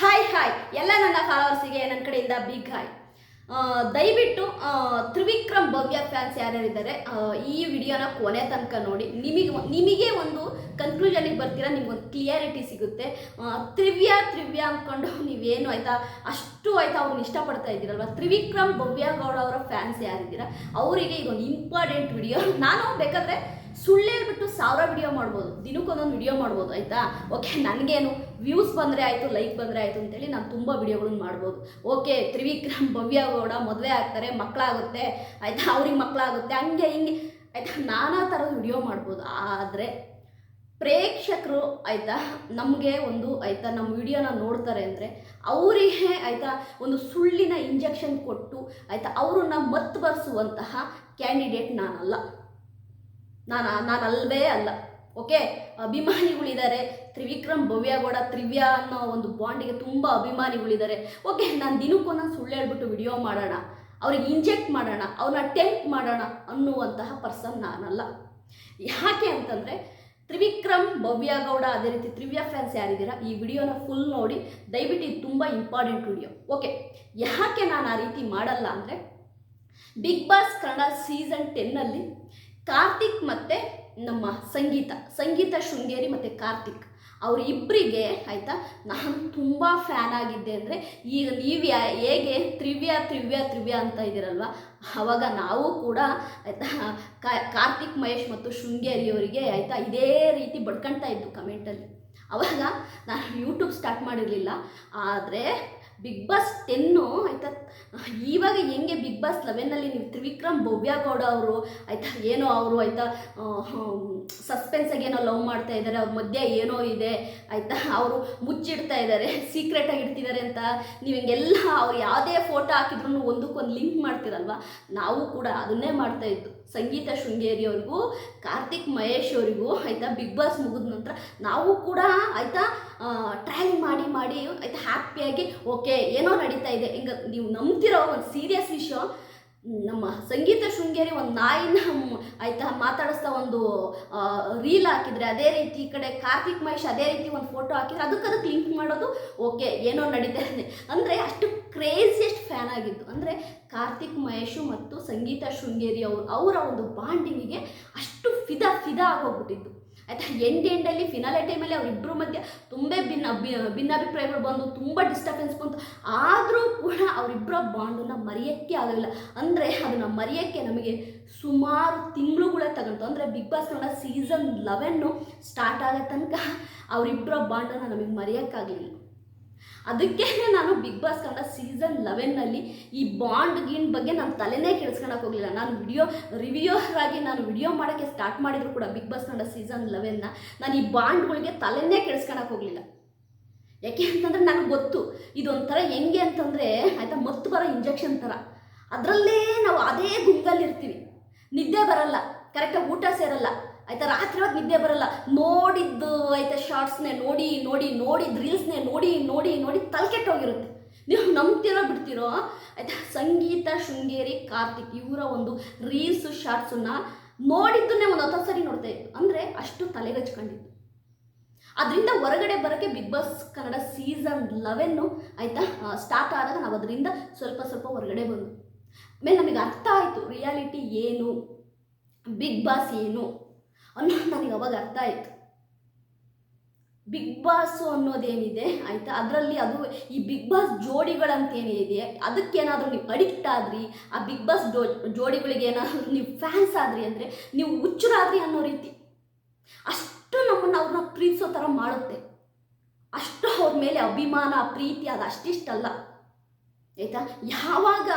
Hi hi ಎಲ್ಲ ನನ್ನ ಫಾಲೋವರ್ಸಿಗೆ ನನ್ನ ಕಡೆಯಿಂದ ಬಿಗ್ ಹಾಯ್ ದಯವಿಟ್ಟು ತ್ರಿವಿಕ್ರಮ್ ಭವ್ಯ ಫ್ಯಾನ್ಸ್ ಯಾರ್ಯಾರಿದ್ದಾರೆ ಈ ವಿಡಿಯೋನ ಕೊನೆ ತನಕ ನೋಡಿ. ನಿಮಗೆ ನಿಮಗೆ ಒಂದು ಕನ್ಕ್ಲೂಷನಿಗೆ ಬರ್ತೀರಾ? ನಿಮ್ಗೊಂದು ಕ್ಲಿಯಾರಿಟಿ ಸಿಗುತ್ತೆ. ತ್ರಿವ್ಯ ತ್ರಿವ್ಯ ಅಂದ್ಕೊಂಡು ನೀವೇನು ಆಯ್ತಾ, ಅಷ್ಟು ಆಯ್ತಾ ಅವ್ರನ್ನ ಇಷ್ಟಪಡ್ತಾ ಇದ್ದೀರಲ್ವ? ತ್ರಿವಿಕ್ರಮ್ ಭವ್ಯ ಗೌಡ ಅವರ ಫ್ಯಾನ್ಸ್ ಯಾರಿದ್ದೀರಾ? ಅವರಿಗೆ ಇದೊಂದು ಇಂಪಾರ್ಟೆಂಟ್ ವಿಡಿಯೋ ನಾನು ಬೇಕಾದ್ರೆ ಸುಳ್ಳು ಹೇಳ್ಬಿಟ್ಟು ಸಾವಿರ ವಿಡಿಯೋ ಮಾಡ್ಬೋದು, ದಿನಕ್ಕೊಂದೊಂದು ವಿಡಿಯೋ ಮಾಡ್ಬೋದು, ಆಯಿತಾ? ಓಕೆ ನನಗೇನು ವ್ಯೂಸ್ ಬಂದರೆ ಆಯಿತು ಲೈಕ್ ಬಂದರೆ ಆಯಿತು ಅಂತೇಳಿ ನಾನು ತುಂಬ ವಿಡಿಯೋಗಳನ್ನ ಮಾಡ್ಬೋದು. ಓಕೆ ತ್ರಿವಿಕ್ರಮ್ ಭವ್ಯ ಗೌಡ ಮದುವೆ ಆಗ್ತಾರೆ ಮಕ್ಕಳಾಗುತ್ತೆ ಆಯಿತಾ? ಅವ್ರಿಗೆ ಮಕ್ಕಳಾಗುತ್ತೆ ಹಂಗೆ ಹಿಂಗೆ, ಆಯಿತಾ? ನಾನಾ ಥರದ ವಿಡಿಯೋ ಮಾಡ್ಬೋದು. ಆದರೆ ಪ್ರೇಕ್ಷಕರು, ಆಯಿತಾ? ನಮಗೆ ಒಂದು, ಆಯಿತಾ? ನಮ್ಮ ವಿಡಿಯೋನ ನೋಡ್ತಾರೆ ಅಂದರೆ ಅವರಿಗೆ, ಆಯಿತಾ? ಒಂದು ಸುಳ್ಳಿನ ಇಂಜೆಕ್ಷನ್ ಕೊಟ್ಟು, ಆಯಿತಾ? ಅವರನ್ನ ಮತ್ತು ಬರೆಸುವಂತಹ ಕ್ಯಾಂಡಿಡೇಟ್ ನಾನಲ್ಲ. ನಾನು ನಾನು ಅಲ್ವೇ ಅಲ್ಲ. ಓಕೆ ಅಭಿಮಾನಿಗಳಿದ್ದಾರೆ. ತ್ರಿವಿಕ್ರಮ್ ಭವ್ಯಗೌಡ, ತ್ರಿವ್ಯ ಅನ್ನೋ ಒಂದು ಬಾಂಡಿಗೆ ತುಂಬ ಅಭಿಮಾನಿಗಳಿದ್ದಾರೆ. ಓಕೆ ನಾನು ದಿನಕ್ಕೊಂದೊಂದು ಸುಳ್ಳು ಹೇಳ್ಬಿಟ್ಟು ವಿಡಿಯೋ ಮಾಡೋಣ. ಅವ್ರಿಗೆ ಇಂಜೆಕ್ಟ್ ಮಾಡೋಣ. ಅವ್ರನ್ನ ಟೆಂಪ್ ಮಾಡೋಣ ಅನ್ನುವಂತಹ ಪರ್ಸನ್ ನಾನಲ್ಲ. ಯಾಕೆ ಅಂತಂದರೆ, ತ್ರಿವಿಕ್ರಮ್ ಭವ್ಯಗೌಡ, ಅದೇ ರೀತಿ ತ್ರಿವ್ಯ ಫ್ಯಾನ್ಸ್ ಯಾರಿದ್ದೀರಾ, ಈ ವಿಡಿಯೋನ ಫುಲ್ ನೋಡಿ ದಯವಿಟ್ಟು ಇದು ತುಂಬ ಇಂಪಾರ್ಟೆಂಟ್ ವಿಡಿಯೋ ಓಕೆ ಯಾಕೆ ನಾನು ಆ ರೀತಿ ಮಾಡಲ್ಲ ಅಂದರೆ ಬಿಗ್ ಬಾಸ್ ಕನ್ನಡ ಸೀಸನ್ ಟೆನ್ನಲ್ಲಿ ಕಾರ್ತಿಕ್ ಮತ್ತು ನಮ್ಮ ಸಂಗೀತ ಸಂಗೀತ ಶೃಂಗೇರಿ ಮತ್ತು ಕಾರ್ತಿಕ್. ಅವರಿಬ್ಬರಿಗೆ ಆಯಿತಾ, ನಾನು ತುಂಬ ಫ್ಯಾನ್ ಆಗಿದ್ದೆ ಅಂದರೆ ಈಗ ನೀವು ಹೇಗೆ ತ್ರಿವ್ಯ ತ್ರಿವ್ಯ ತ್ರಿವ್ಯ ಅಂತ ಇದ್ದೀರಲ್ವ? ಅವಾಗ ನಾವು ಕೂಡ ಆಯಿತಾ ಕಾರ್ತಿಕ್ ಮಹೇಶ್ ಮತ್ತು ಶೃಂಗೇರಿಯವರಿಗೆ ಆಯಿತಾ ಇದೇ ರೀತಿ ಬಡ್ಕೊಳ್ತಾ ಇದ್ದು ಕಮೆಂಟಲ್ಲಿ ಅವಾಗ ನಾನು ಯೂಟ್ಯೂಬ್ ಸ್ಟಾರ್ಟ್ ಮಾಡಿರಲಿಲ್ಲ, ಆದರೆ ಬಿಗ್ ಬಾಸ್ ಟೆನ್ನು ಆಯಿತಾ? ಇವಾಗ ಹೆಂಗೆ ಬಿಗ್ ಬಾಸ್ ಲೆವೆನ್ನಲ್ಲಿ ನೀವು ತ್ರಿವಿಕ್ರಮ್ ಭವ್ಯಗೌಡ ಅವರು, ಆಯಿತಾ? ಏನೋ ಅವರು, ಆಯಿತಾ? ಸಸ್ಪೆನ್ಸಾಗಿ ಏನೋ ಲವ್ ಮಾಡ್ತಾ ಇದ್ದಾರೆ ಅವ್ರ ಮಧ್ಯೆ ಏನೋ ಇದೆ, ಆಯಿತಾ? ಅವರು ಮುಚ್ಚಿಡ್ತಾ ಇದ್ದಾರೆ ಸೀಕ್ರೆಟಾಗಿ ಇಡ್ತಿದ್ದಾರೆ ಅಂತ. ನೀವು ಹಿಂಗೆಲ್ಲ ಅವ್ರು ಯಾವುದೇ ಫೋಟೋ ಹಾಕಿದ್ರು ಒಂದಕ್ಕೊಂದು ಲಿಂಕ್ ಮಾಡ್ತೀರಲ್ವ? ನಾವು ಕೂಡ ಅದನ್ನೇ ಮಾಡ್ತಾ ಇದ್ದು. ಸಂಗೀತ ಶೃಂಗೇರಿ ಅವ್ರಿಗೂ ಕಾರ್ತಿಕ್ ಮಹೇಶ್ ಅವರಿಗೂ ಆಯಿತಾ ಬಿಗ್ ಬಾಸ್ ಮುಗಿದ ನಂತರ ನಾವು ಕೂಡ ಆಯಿತಾ ಟ್ರಯಲ್ ಮಾಡಿ ಮಾಡಿ ಆಯಿತಾ ಹ್ಯಾಪಿಯಾಗಿ ಓಕೆ ಏನೋ ನಡೀತಾ ಇದೆ. ಹಿಂಗೆ ನೀವು ನಂಬ್ತಿರೋ ಒಂದು ಸೀರಿಯಸ್ ವಿಷಯ ನಮ್ಮ ಸಂಗೀತ ಶೃಂಗೇರಿ ಒಂದು ನಾಯಿನ ಆಯ್ತಾ, ಮಾತಾಡಿಸ್ತಾ ಒಂದು ರೀಲ್ ಹಾಕಿದ್ರೆ, ಅದೇ ರೀತಿ ಈ ಕಡೆ ಕಾರ್ತಿಕ್ ಮಹೇಶ್ ಅದೇ ರೀತಿ ಒಂದು ಫೋಟೋ ಹಾಕಿದ್ರೆ ಅದಕ್ಕೆ ಅದಕ್ಕೆ ಲಿಂಕ್ ಮಾಡೋದು, ಓಕೆ, ಏನೋ ನಡೀತಾ ಇದೆ. ಅಂದರೆ ಅಷ್ಟು ಕ್ರೇಜಿಯೆಸ್ಟ್ ಫ್ಯಾನ್ ಆಗಿದ್ದು. ಅಂದರೆ ಕಾರ್ತಿಕ್ ಮಹೇಶು ಮತ್ತು ಸಂಗೀತ ಶೃಂಗೇರಿ ಅವರು, ಅವರ ಒಂದು ಬಾಂಡಿಂಗಿಗೆ ಅಷ್ಟು ಫಿದಾ ಫಿದಾ ಆಗೋಗ್ಬಿಟ್ಟಿದ್ದು ಆಯಿತಾ ಎಂಡ್ ಎಂಡಲ್ಲಿ ಫಿನಾಲೆ ಟೈಮಲ್ಲಿ ಅವರಿಬ್ಬರ ಮಧ್ಯೆ ತುಂಬ ಭಿನ್ನ ಭಿನ್ನಾಭಿಪ್ರಾಯಗಳು ಬಂದು ತುಂಬ ಡಿಸ್ಟರ್ಬೆನ್ಸ್ ಬಂತು. ಆದರೂ ಕೂಡ ಅವರಿಬ್ಬರ ಬಾಂಡನ್ನು ಮರೆಯೋಕ್ಕೆ ಆಗಲಿಲ್ಲ. ಅಂದರೆ ಅದನ್ನು ಮರೆಯೋಕ್ಕೆ ನಮಗೆ ಸುಮಾರು ತಿಂಗಳುಗಳೇ ತಗೊಂತು. ಅಂದರೆ big boss Kannada season eleven start ಆಗೋ ತನಕ ಅವರಿಬ್ಬರ ಬಾಂಡನ್ನು ನಮಗೆ ಮರೆಯೋಕ್ಕಾಗಲಿಲ್ಲ ಅದಕ್ಕೆ ನಾನು ಬಿಗ್ ಬಾಸ್ ಕನ್ನಡ ಸೀಸನ್ ಲೆವೆನ್ನಲ್ಲಿ ಈ ಬಾಂಡ್ ಗೀನ್ ಬಗ್ಗೆ ನಾನು ತಲೆನೇ ಕೆಡಿಸ್ಕೊಳಕ್ಕೆ ಹೋಗಲಿಲ್ಲ. ನಾನು ವಿಡಿಯೋ ರಿವ್ಯೂಯರ್ ಆಗಿ ನಾನು ವಿಡಿಯೋ ಮಾಡೋಕ್ಕೆ ಸ್ಟಾರ್ಟ್ ಮಾಡಿದ್ರು ಕೂಡ ಬಿಗ್ ಬಾಸ್ ಕನ್ನಡ ಸೀಸನ್ ಲೆವೆನ್ನ ನಾನು ಈ ಬಾಂಡ್ಗಳಿಗೆ ತಲೆನೇ ಕೆಡಿಸ್ಕೊಳಕ್ಕೆ ಹೋಗಲಿಲ್ಲ. ಯಾಕೆ ಅಂತಂದರೆ ನನಗೆ ಗೊತ್ತು. ಇದೊಂಥರ ಹೆಂಗೆ ಅಂತಂದರೆ ಆಯಿತಾ ಮತ್ತು ಬರೋ ಇಂಜೆಕ್ಷನ್ ಥರ ಅದರಲ್ಲೇ ನಾವು ಅದೇ ಗುಂಗಲ್ಲಿರ್ತೀವಿ ನಿದ್ದೆ ಬರಲ್ಲ. ಕರೆಕ್ಟಾಗಿ ಊಟ ಸೇರಲ್ಲ. ಆಯಿತಾ? ರಾತ್ರಿ ಹೊತ್ತು ನಿದ್ದೆ ಬರಲ್ಲ. ನೋಡಿದ್ದು ಆಯಿತಾ ಶಾರ್ಟ್ಸ್ನೇ ನೋಡಿ ನೋಡಿ ನೋಡಿದ ರೀಲ್ಸ್ನೇ ನೋಡಿ ನೋಡಿ ನೋಡಿ ತಲೆ ಕೆಟ್ಟೋಗಿರುತ್ತೆ ನೀವು ನಂಬ್ತಿರೋ ಬಿಡ್ತಿರೋ, ಆಯಿತಾ? ಸಂಗೀತ, ಶೃಂಗೇರಿ, ಕಾರ್ತಿಕ್ ಇವರ ಒಂದು ರೀಲ್ಸು ಶಾರ್ಟ್ಸನ್ನ ನೋಡಿದ್ದನ್ನೇ ಒಂದು ಹತ್ತು ಸರಿ ನೋಡ್ತಾ ಇತ್ತು ಅಂದರೆ ಅಷ್ಟು ತಲೆಗಚ್ಕೊಂಡಿತ್ತು ಅದರಿಂದ ಹೊರಗಡೆ ಬರೋಕ್ಕೆ big boss Kannada season eleven ಆಯಿತಾ ಸ್ಟಾರ್ಟ್ ಆದಾಗ ನಾವು ಅದರಿಂದ ಸ್ವಲ್ಪ ಸ್ವಲ್ಪ ಹೊರಗಡೆ ಬಂದು ಆಮೇಲೆ ನಮಗೆ ಅರ್ಥ ಆಯಿತು ರಿಯಾಲಿಟಿ ಏನು? ಬಿಗ್ ಬಾಸ್ ಏನು? ಅನ್ನೋದು ನನಗೆ ಅವಾಗ ಅರ್ಥ ಆಯಿತು. ಬಿಗ್ ಬಾಸು ಅನ್ನೋದೇನಿದೆ, ಆಯಿತಾ? ಅದರಲ್ಲಿ ಅದು ಈ ಬಿಗ್ ಬಾಸ್ ಜೋಡಿಗಳಂತೇನಿದೆ ಅದಕ್ಕೇನಾದರೂ ನೀವು ಅಡಿಕ್ಟ್ ಆದ್ರಿ, ಆ ಬಿಗ್ ಬಾಸ್ ಜೋ, ಜೋಡಿಗಳಿಗೆ ಏನಾದರೂ ನೀವು ಫ್ಯಾನ್ಸ್ ಆದ್ರಿ ಅಂದರೆ ನೀವು ಹುಚ್ಚರಾದ್ರಿ ಅನ್ನೋ ರೀತಿ. ಅಷ್ಟು ನಮ್ಮನ್ನು ಅವ್ರನ್ನ ಪ್ರೀತಿಸೋ ಥರ ಮಾಡುತ್ತೆ. ಅಷ್ಟು ಅವ್ರ ಮೇಲೆ ಅಭಿಮಾನ, ಪ್ರೀತಿ ಅದು ಅಷ್ಟಿಷ್ಟಲ್ಲ. ಆಯಿತಾ? ಯಾವಾಗ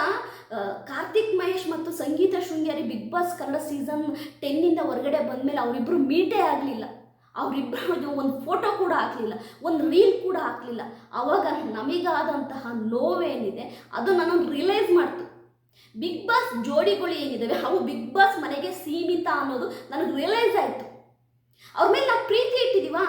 ಕಾರ್ತಿಕ್ ಮಹೇಶ್ ಮತ್ತು Sangeetha Sringeri big boss Kannada season ಟೆನ್ನಿಂದ ಹೊರಗಡೆ ಬಂದಮೇಲೆ ಅವರಿಬ್ಬರು ಮೀಟೇ ಆಗಲಿಲ್ಲ. ಅವರಿಬ್ಬರು ಒಂದು ಫೋಟೋ ಕೂಡ ಹಾಕಲಿಲ್ಲ, ಒಂದು ರೀಲ್ ಕೂಡ ಹಾಕಲಿಲ್ಲ. ಆವಾಗ ನಮಗಾದಂತಹ ನೋವೇನಿದೆ ಅದು ನಾನು ರಿಯಲೈಸ್ ಮಾಡ್ತು. ಬಿಗ್ ಬಾಸ್ ಜೋಡಿಗಳು ಏನಿದ್ದಾವೆ ಅವು ಬಿಗ್ ಬಾಸ್ ಮನೆಗೆ ಸೀಮಿತ ಅನ್ನೋದು ನನಗೆ ರಿಯಲೈಸ್ ಆಯಿತು. ಅವ್ರ ಮೇಲೆ ನಾವು ಪ್ರೀತಿ ಇಟ್ಟಿದ್ದೀವಾ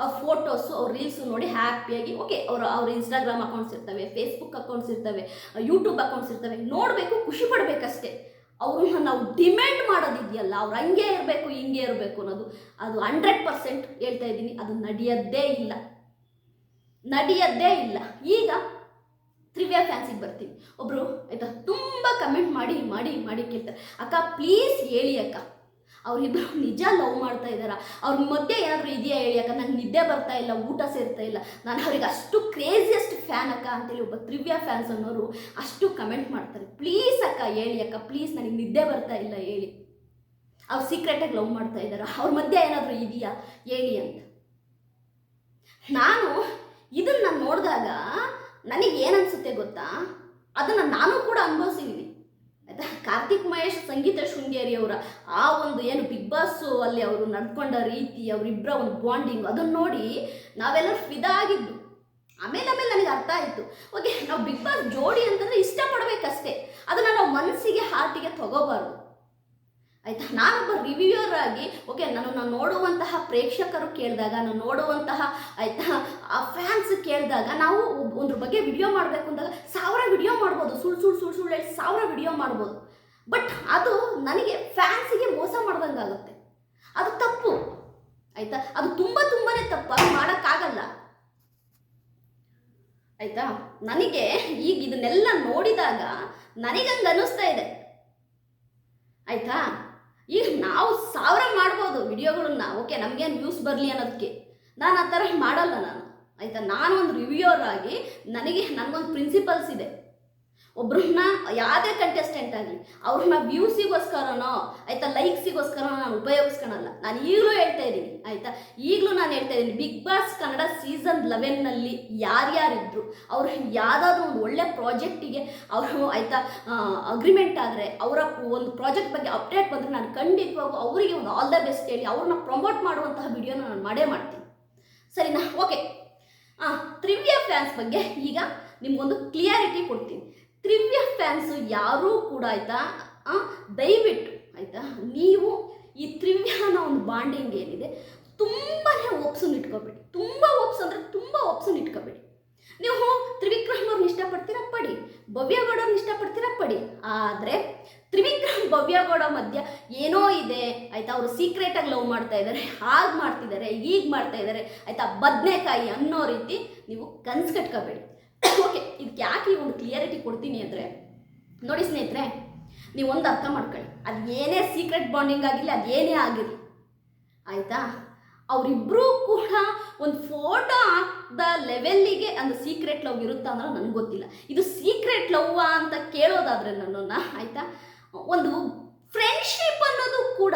ಅವ್ರ ಫೋಟೋಸು ಅವ್ರ ರೀಲ್ಸು ನೋಡಿ ಹ್ಯಾಪಿಯಾಗಿ ಓಕೆ ಅವರು, ಅವ್ರ ಇನ್ಸ್ಟಾಗ್ರಾಮ್ ಅಕೌಂಟ್ಸ್ ಇರ್ತವೆ ಫೇಸ್ಬುಕ್ ಅಕೌಂಟ್ಸ್ ಇರ್ತವೆ ಯೂಟ್ಯೂಬ್ ಅಕೌಂಟ್ಸ್ ಇರ್ತವೆ, ನೋಡಬೇಕು, ಖುಷಿ ಪಡಬೇಕಷ್ಟೇ. ಅವ್ರನ್ನ ನಾವು ಡಿಮ್ಯಾಂಡ್ ಮಾಡೋದಿದೆಯಲ್ಲ, ಅವ್ರು ಹಂಗೆ ಇರಬೇಕು, ಹಿಂಗೆ ಇರಬೇಕು ಅನ್ನೋದು, ಅದು ಹಂಡ್ರೆಡ್ ಪರ್ಸೆಂಟ್ ಹೇಳ್ತಾ ಇದ್ದೀನಿ, ಅದು ನಡೆಯೋದೇ ಇಲ್ಲ. ನಡೆಯೋದೇ ಇಲ್ಲ. ಈಗ ತ್ರಿವ್ಯಾ ಫ್ಯಾನ್ಸಿಗೆ ಬರ್ತೀನಿ. ಒಬ್ರು, ಆಯಿತಾ, ತುಂಬ ಕಮೆಂಟ್ ಮಾಡಿ ಮಾಡಿ ಮಾಡಿ ಕೇಳ್ತಾರೆ. ಅಕ್ಕ ಪ್ಲೀಸ್ ಹೇಳಿ ಅಕ್ಕ. ಅವರಿಬ್ಬರು ನಿಜ ಲವ್ ಮಾಡ್ತಾ ಇದ್ದಾರಾ? ಅವ್ರ ಮಧ್ಯೆ ಏನಾದರೂ ಇದೆಯಾ ಹೇಳಿ? ಅಕ್ಕ ನಂಗೆ ನಿದ್ದೆ ಬರ್ತಾ ಇಲ್ಲ, ಊಟ ಸೇರ್ತಾ ಇಲ್ಲ. ನಾನು ಅವ್ರಿಗೆ ಅಷ್ಟು ಕ್ರೇಜಿಯಸ್ಟ್ ಫ್ಯಾನ್ ಅಕ್ಕ ಅಂತೇಳಿ ಒಬ್ಬ ತ್ರಿವ್ಯ ಫ್ಯಾನ್ಸ್ ಅನ್ನೋರು ಅಷ್ಟು ಕಮೆಂಟ್ ಮಾಡ್ತಾರೆ. ಪ್ಲೀಸ್ ಅಕ್ಕ ಹೇಳಿ ಅಕ್ಕ ಪ್ಲೀಸ್ ನನಗೆ ನಿದ್ದೆ ಬರ್ತಾ ಇಲ್ಲ, ಹೇಳಿ. ಅವ್ರು ಸೀಕ್ರೆಟಾಗಿ ಲವ್ ಮಾಡ್ತಾ ಇದ್ದಾರಾ? ಅವ್ರ ಮಧ್ಯೆ ಏನಾದರೂ ಇದೆಯಾ? ಹೇಳಿ ಅಂತ. ನಾನು ಇದನ್ನ ನೋಡಿದಾಗ ನನಗೆ ಏನನ್ಸುತ್ತೆ ಗೊತ್ತಾ? ಅದನ್ನು ನಾನು ಕೂಡ ಅನುಭವಿಸಿದ್ದೀನಿ ಕಾರ್ತಿಕ್ ಮಹೇಶ್ ಸಂಗೀತ ಶೃಂಗೇರಿ ಅವರ ಆ ಒಂದು ಏನು ಬಿಗ್ ಬಾಸ್ ಅಲ್ಲಿ ಅವರು ನಡ್ಕೊಂಡ ರೀತಿ ಅವರಿಬ್ಬರ ಒಂದು ಬಾಂಡಿಂಗ್ ಅದನ್ನು ನೋಡಿ ನಾವೆಲ್ಲರೂ ಫಿದಾ ಆಗಿದ್ದು. ಆಮೇಲೆ ಆಮೇಲೆ ನನಗೆ ಅರ್ಥ ಆಯಿತು. ಓಕೆ, ನಾವು ಬಿಗ್ ಬಾಸ್ ಜೋಡಿ ಅಂತಂದರೆ ಇಷ್ಟಪಡಬೇಕಷ್ಟೇ. ಅದನ್ನು ನಾವು ಮನಸ್ಸಿಗೆ ಹಾರ್ಟಿಗೆ ತಗೋಬಾರ್ದು. ಆಯ್ತಾ? ನಾನೊಬ್ಬ ರಿವ್ಯೂಯರ್ ಆಗಿ, ಓಕೆ ನನ್ನನ್ನು ನೋಡುವಂತಹ ಪ್ರೇಕ್ಷಕರು ಕೇಳಿದಾಗ, ನಾನು ನೋಡುವಂತಹ, ಆಯ್ತಾ, ಆ ಫ್ಯಾನ್ಸ್ ಕೇಳಿದಾಗ ನಾವು ಒಂದ್ರ ಬಗ್ಗೆ ವಿಡಿಯೋ ಮಾಡಬೇಕು ಅಂದಾಗ, ಸಾವಿರ ವಿಡಿಯೋ ಸುಳ್ಳು ಸುಳ್ಳು ಸುಳ್ಳು ಹೇಳಿ ಸಾವಿರ ವಿಡಿಯೋ ಮಾಡ್ಬೋದು. ಬಟ್ ಅದು ನನಗೆ ಫ್ಯಾನ್ಸಿಗೆ ಮೋಸ ಮಾಡ್ದಂಗೆ ಆಗುತ್ತೆ. ಅದು ತಪ್ಪು. ಆಯಿತಾ? ಅದು ತುಂಬ ತುಂಬಾ ತಪ್ಪು. ಅದು ಮಾಡೋಕ್ಕಾಗಲ್ಲ. ಆಯಿತಾ? ನನಗೆ ಈಗ ಇದನ್ನೆಲ್ಲ ನೋಡಿದಾಗ ನನಗಂಗೆ ಅನ್ನಿಸ್ತಾ ಇದೆ. ಆಯಿತಾ? ಈಗ ನಾವು ಸಾವಿರ ಮಾಡ್ಬೋದು ವಿಡಿಯೋಗಳನ್ನ ಓಕೆ ನಮಗೇನು ವ್ಯೂಸ್ ಬರಲಿ ಅನ್ನೋದಕ್ಕೆ. ನಾನು ಆ ಥರ ಮಾಡಲ್ಲ ನಾನು. ಆಯಿತಾ? ನಾನು ಒಂದು ರಿವ್ಯೂವರ್ ಆಗಿ ನನಗೆ ನನಗೊಂದು ಪ್ರಿನ್ಸಿಪಲ್ಸ್ ಇದೆ. ಒಬ್ರನ್ನ ಯಾವುದೇ ಕಂಟೆಸ್ಟೆಂಟ್ ಆಗಲಿ, ಅವ್ರನ್ನ ವ್ಯೂಸಿಗೋಸ್ಕರನೋ ಆಯಿತಾ ಲೈಕ್ಸಿಗೋಸ್ಕರನೋ ನಾನು ಉಪಯೋಗಿಸ್ಕೊಳಲ್ಲ ನಾನು ಈಗಲೂ ಹೇಳ್ತಾ ಇದ್ದೀನಿ, ಆಯಿತಾ? ಈಗಲೂ ನಾನು ಹೇಳ್ತಾ ಇದ್ದೀನಿ ಬಿಗ್ ಬಾಸ್ ಕನ್ನಡ ಸೀಸನ್ ಲೆವೆನ್ನಲ್ಲಿ ಯಾರ್ಯಾರಿದ್ರು, ಅವ್ರು ಯಾವುದಾದ್ರು ಒಂದು ಒಳ್ಳೆ ಪ್ರಾಜೆಕ್ಟಿಗೆ ಅವರು, ಆಯಿತಾ ಅಗ್ರಿಮೆಂಟ್ ಆದರೆ, ಅವರ ಒಂದು ಪ್ರಾಜೆಕ್ಟ್ ಬಗ್ಗೆ ಅಪ್ಡೇಟ್ ಬಂದರೆ ನಾನು ಖಂಡಿತವಾಗೂ ಅವರಿಗೆ ಒಂದು ಆಲ್ ದ ಬೆಸ್ಟ್ ಹೇಳಿ, ಅವ್ರನ್ನ ಪ್ರಮೋಟ್ ಮಾಡುವಂತಹ ವಿಡಿಯೋನ ನಾನು ಮಾಡೇ ಮಾಡ್ತೀನಿ. ಸರಿನಾ? ಓಕೆ ಹಾಂ ತ್ರಿವ್ಯಾ ಫ್ಯಾನ್ಸ್ ಬಗ್ಗೆ ಈಗ ನಿಮಗೊಂದು ಕ್ಲಿಯಾರಿಟಿ ಕೊಡ್ತೀನಿ. ತ್ರಿವ್ಯಾ ಫ್ಯಾನ್ಸು ಯಾರೂ ಕೂಡ ಆಯಿತಾ? ದಯವಿಟ್ಟು ಆಯಿತಾ? ನೀವು ಈ ತ್ರಿವ್ಯ ಅನ್ನೋ ಒಂದು ಬಾಂಡಿಂಗ್ ಏನಿದೆ ತುಂಬಾ ಒಪ್ಸನ್ನು ಇಟ್ಕೋಬೇಡಿ. ತುಂಬ ಒಪ್ಸು ಅಂದರೆ ತುಂಬ ಒಪ್ಸನ್ನು ಇಟ್ಕೋಬೇಡಿ. ನೀವು ತ್ರಿವಿಕ್ರಮ್ ಅವ್ರನ್ನ ಇಷ್ಟಪಡ್ತೀರಾ? ಪಡಿ. ಭವ್ಯಗೌಡವ್ರನ್ನ ಇಷ್ಟಪಡ್ತೀರಾ? ಪಡಿ. ಆದರೆ, ತ್ರಿವಿಕ್ರಮ್ ಭವ್ಯಗೌಡ ಮಧ್ಯ ಏನೋ ಇದೆ. ಆಯ್ತಾ? ಅವರು ಸೀಕ್ರೆಟಾಗಿ ಲವ್ ಮಾಡ್ತಾ ಇದ್ದಾರೆ ಹಾಗೆ ಮಾಡ್ತಿದ್ದಾರೆ ಈಗ ಮಾಡ್ತಾ ಇದ್ದಾರೆ ಆಯ್ತಾ? ಬದನೆಕಾಯಿ ಅನ್ನೋ ರೀತಿ ನೀವು ಕನ್ಸು ಕಟ್ಕೋಬೇಡಿ. ಓಕೆ ಇದಕ್ಕೆ ಯಾಕೆ ಒಂದು ಕ್ಲಿಯರಿಟಿ ಕೊಡ್ತೀನಿ ಅಂದರೆ, ನೋಡಿ ಸ್ನೇಹಿತರೆ, ನೀವು ಒಂದು ಅರ್ಥ ಮಾಡ್ಕೊಳ್ಳಿ. ಅದು ಏನೇ ಸೀಕ್ರೆಟ್ ಬಾಂಡಿಂಗ್ ಆಗಿರಲಿ, ಅದು ಏನೇ ಆಗಿರಲಿ. ಆಯಿತಾ? ಅವರಿಬ್ಬರೂ ಕೂಡ ಒಂದು ಫೋಟೋ ಹಾಕ್ದ ಲೆವೆಲ್ಲಿಗೆ ಒಂದು ಸೀಕ್ರೆಟ್ ಲವ್ ಇರುತ್ತಾ ಅಂದ್ರೆ ನನಗೆ ಗೊತ್ತಿಲ್ಲ. ಇದು ಸೀಕ್ರೆಟ್ ಲವ್ ಅಂತ ಕೇಳೋದಾದ್ರೆ ನನ್ನನ್ನು, ಆಯಿತಾ? ಒಂದು ಫ್ರೆಂಡ್ಶಿಪ್ ಅನ್ನೋದು ಕೂಡ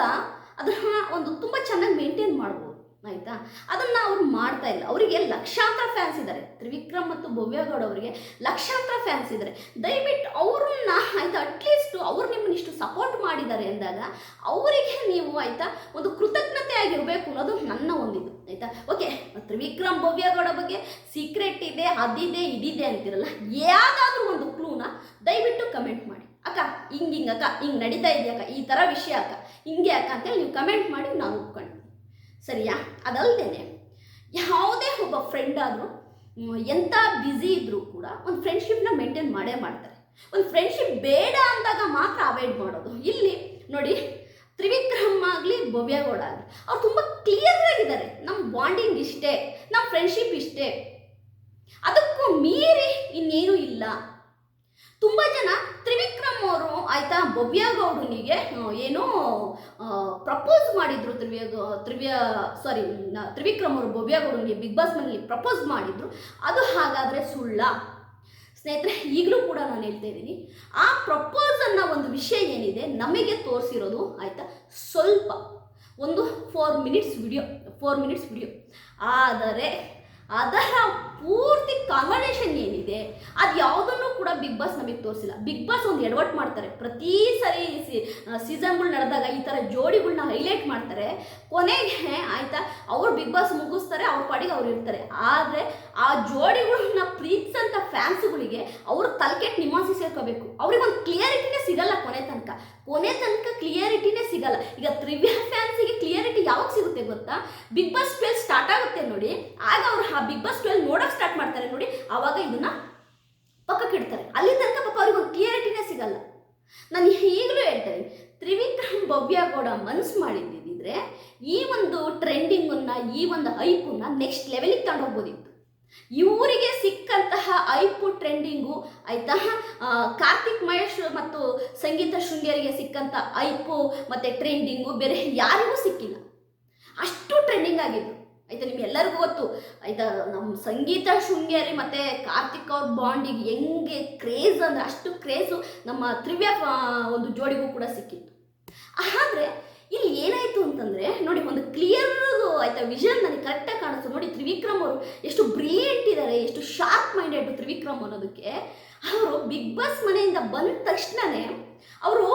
ಅದನ್ನ ಒಂದು ತುಂಬ ಚೆನ್ನಾಗಿ ಮೇಂಟೈನ್ ಮಾಡ್ಬೋದು. ಆಯಿತಾ? ಅದನ್ನು ಅವ್ರು ಮಾಡ್ತಾ ಇಲ್ಲ. ಅವರಿಗೆ ಲಕ್ಷಾಂತರ ಫ್ಯಾನ್ಸ್ ಇದ್ದಾರೆ ತ್ರಿವಿಕ್ರಮ್ ಮತ್ತು ಭವ್ಯಗೌಡ ಅವರಿಗೆ ಲಕ್ಷಾಂತರ ಫ್ಯಾನ್ಸ್ ಇದ್ದಾರೆ ದಯವಿಟ್ಟು ಅವ್ರನ್ನ ಆಯಿತಾ ಅಟ್ಲೀಸ್ಟ್ ಅವ್ರು ನಿಮ್ಮನ್ನ ಇಷ್ಟು ಸಪೋರ್ಟ್ ಮಾಡಿದ್ದಾರೆ ಅಂದಾಗ ಅವರಿಗೆ ನೀವು ಆಯಿತಾ ಒಂದು ಕೃತಜ್ಞತೆ ಆಗಿರಬೇಕು ಅನ್ನೋದು ನನ್ನ ಒಂದಿದು, ಆಯಿತಾ? ಓಕೆ ತ್ರಿವಿಕ್ರಮ್, ಭವ್ಯಗೌಡ ಬಗ್ಗೆ ಸೀಕ್ರೆಟ್ ಇದೆ, ಅದಿದೆ, ಇದಿದೆ ಅಂತಿರಲ್ಲ? ಯಾವುದಾದ್ರೂ ಒಂದು ಕ್ಲೂನ ದಯವಿಟ್ಟು ಕಮೆಂಟ್ ಮಾಡಿ. ಅಕ್ಕ, ಹಿಂಗೆ ಹಿಂಗೆ ಅಕ್ಕ, ಹಿಂಗೆ ನಡೀತಾ ಈ ಥರ ವಿಷಯ ಅಕ್ಕ. ಹಿಂಗೆ ಅಕ್ಕ ಅಂತೇಳಿ ನೀವು ಕಮೆಂಟ್ ಮಾಡಿ, ನಾನು ಒಪ್ಕೊಂಡು. ಸರಿಯಾ? ಅದಲ್ಲದೆ ಯಾವುದೇ ಒಬ್ಬ ಫ್ರೆಂಡ್ ಆದರೂ ಎಂಥ ಬ್ಯುಸಿ ಇದ್ದರೂ ಕೂಡ ಒಂದು ಫ್ರೆಂಡ್ಶಿಪ್ನ ಮೇಂಟೈನ್ ಮಾಡೇ ಮಾಡ್ತಾರೆ. ಒಂದು ಫ್ರೆಂಡ್ಶಿಪ್ ಬೇಡ ಅಂದಾಗ ಮಾತ್ರ ಅವಾಯ್ಡ್ ಮಾಡೋದು. ಇಲ್ಲಿ ನೋಡಿ, ತ್ರಿವಿಕ್ರಮ್ ಆಗಲಿ, ಭವ್ಯಗೌಡ ಆಗಲಿ, ಅವ್ರು ತುಂಬ ಕ್ಲಿಯರ್ ಆಗಿದ್ದಾರೆ. ನಮ್ಮ ಬಾಂಡಿಂಗ್ ಇಷ್ಟೇ ನಮ್ಮ ಫ್ರೆಂಡ್ಶಿಪ್ ಇಷ್ಟೇ. ಅದಕ್ಕೂ ಮೀರಿ ಇನ್ನೇನೂ ಇಲ್ಲ. ತುಂಬ ಜನ ತ್ರಿವಿಕ್ರಮ್ ಅವರು ಆಯ್ತಾ? ಭವ್ಯ ಗೌಡನಿಗೆ ಏನು ಪ್ರಪೋಸ್ ಮಾಡಿದ್ರು ತ್ರಿವ್ಯ ತ್ರಿವ್ಯ ಸಾರಿ ತ್ರಿವಿಕ್ರಮ್ ಅವರು ಭವ್ಯಗೌಡನಿಗೆ ಬಿಗ್ ಬಾಸ್ ಮನೆಯಲ್ಲಿ ಪ್ರಪೋಸ್ ಮಾಡಿದ್ರು. ಅದು ಹಾಗಾದರೆ ಸುಳ್ಳ. ಸ್ನೇಹಿತರೆ, ಈಗಲೂ ಕೂಡ ನಾನು ಹೇಳ್ತಾ ಇದ್ದೀನಿ, ಆ ಪ್ರಪೋಸ್ ಅನ್ನೋ ಒಂದು ವಿಷಯ ಏನಿದೆ, ನಮಗೆ ತೋರಿಸಿರೋದು, ಆಯಿತಾ? ಸ್ವಲ್ಪ, ಒಂದು four minutes video four minutes video ಆದರೆ ಅದರ ಪೂರ್ತಿ ಕಾಂಬಿನೇಷನ್ ಏನಿದೆ, ಅದು ಯಾವುದನ್ನು ಕೂಡ ಬಿಗ್ ಬಾಸ್ ನಮಗೆ ತೋರಿಸಿಲ್ಲ. ಬಿಗ್ ಬಾಸ್ ಒಂದು ಎಡವಟ್ ಮಾಡ್ತಾರೆ. ಪ್ರತಿ ಸರಿ ಸೀಸನ್ಗಳು ನಡೆದಾಗ ಈ ಥರ ಜೋಡಿಗಳನ್ನ ಹೈಲೈಟ್ ಮಾಡ್ತಾರೆ. ಕೊನೆಗೆ ಆಯಿತಾ, ಅವರು ಬಿಗ್ ಬಾಸ್ ಮುಗಿಸ್ತಾರೆ, ಅವ್ರ ಪಾಡಿಗೆ ಅವ್ರು ಇರ್ತಾರೆ. ಆದರೆ ಆ ಜೋಡಿಗಳನ್ನ ಪ್ರೀತಿಸಂಥ ಫ್ಯಾನ್ಸ್ಗಳಿಗೆ ಅವರು ತಲೆಕೆಟ್ಟು ನಿಮಾಸಿ ಸೇರ್ಕೋಬೇಕು. ಅವ್ರಿಗೆ ಒಂದು ಕ್ಲಿಯರಿಟಿನೇ ಸಿಗಲ್ಲ ಕೊನೆ ತನಕ. ಕೊನೆ ತನಕ ಕ್ಲಿಯರಿಟಿನೇ ಸಿಗಲ್ಲ. ಈಗ ತ್ರಿವ್ಯಾ ಫ್ಯಾನ್ಸಿಗೆ ಕ್ಲಿಯರಿಟಿ ಯಾವಾಗ ಸಿಗುತ್ತೆ ಗೊತ್ತಾ? ಬಿಗ್ ಬಾಸ್ ಟ್ವೆಲ್ ಸ್ಟಾರ್ಟ್ ಆಗುತ್ತೆ ನೋಡಿ. ಆಗ ಅವ್ರು ಬಿಗ್ ಬಾಸ್ ಟ್ವೆಲ್ ನೋಡೋಕೆ ಸ್ಟಾರ್ಟ್ ಮಾಡ್ತಾರೆ ನೋಡಿ ಆವಾಗ ಇದನ್ನ ಪಕ್ಕಕ್ಕೆ ಇಡ್ತಾರೆ. ಅಲ್ಲಿ ತನಕ ಪಾಪ ಅವ್ರಿಗೆ ಒಂದು ಕ್ಲಿಯರಿಟಿನೇ ಸಿಗಲ್ಲ. ನಾನು ಈಗಲೂ ಹೇಳ್ತೇನೆ, ತ್ರಿವಿಕ್ರಮ್ ಭವ್ಯಗೌಡ ಮನ್ಸು ಮಾಡಿದ್ದಿದ್ರೆ ಈ ಒಂದು ಟ್ರೆಂಡಿಂಗನ್ನು ಈ ಒಂದು ಐಪನ್ನ ನೆಕ್ಸ್ಟ್ ಲೆವೆಲಿಗೆ ತಗೊಂಡೋಗ್ಬೋದಿತ್ತು ಇವರಿಗೆ ಸಿಕ್ಕಂತಹ ಐಪು ಟ್ರೆಂಡಿಂಗು ಆಯ್ತಾ? ಕಾರ್ತಿಕ್ ಮಹೇಶ್ ಮತ್ತು ಸಂಗೀತ ಶೃಂಗೇರಿಗೆ ಸಿಕ್ಕಂಥ ಐಪು ಮತ್ತು ಟ್ರೆಂಡಿಂಗು ಬೇರೆ ಯಾರಿಗೂ ಸಿಕ್ಕಿಲ್ಲ. ಅಷ್ಟು ಟ್ರೆಂಡಿಂಗ್ ಆಗಿದ್ದು ಆಯ್ತಾ ನಿಮ್ಗೆಲ್ಲರಿಗೂ ಗೊತ್ತು. ಆಯ್ತಾ ನಮ್ಮ ಸಂಗೀತ ಶೃಂಗೇರಿ ಮತ್ತು ಕಾರ್ತಿಕ್ ಅವ್ರ ಬಾಂಡಿಗೆ ಹೆಂಗೆ ಕ್ರೇಜ್ ಅಂದರೆ ಅಷ್ಟು ಕ್ರೇಜು ನಮ್ಮ ತ್ರಿವ್ಯ ಒಂದು ಜೋಡಿಗೂ ಕೂಡ ಸಿಕ್ಕಿತ್ತು. ಆದರೆ, ಇಲ್ಲಿ ಏನಾಯಿತು ಅಂತಂದರೆ, ನೋಡಿ ಒಂದು ಕ್ಲಿಯರ್ ಆಯಿತಾ ವಿಷನ್ ನನಗೆ ಕರೆಕ್ಟಾಗಿ ಕಾಣಿಸ್ತು. ನೋಡಿ ತ್ರಿವಿಕ್ರಮ್ ಅವರು ಎಷ್ಟು ಬ್ರಿಲಿಯಂಟ್ ಇದ್ದಾರೆ ಎಷ್ಟು ಶಾರ್ಪ್ ಮೈಂಡೆಡ್ ತ್ರಿವಿಕ್ರಮ್ ಅನ್ನೋದಕ್ಕೆ. ಅವರು ಬಿಗ್ ಬಾಸ್ ಮನೆಯಿಂದ ಬಂದ ತಕ್ಷಣವೇ ಅವರು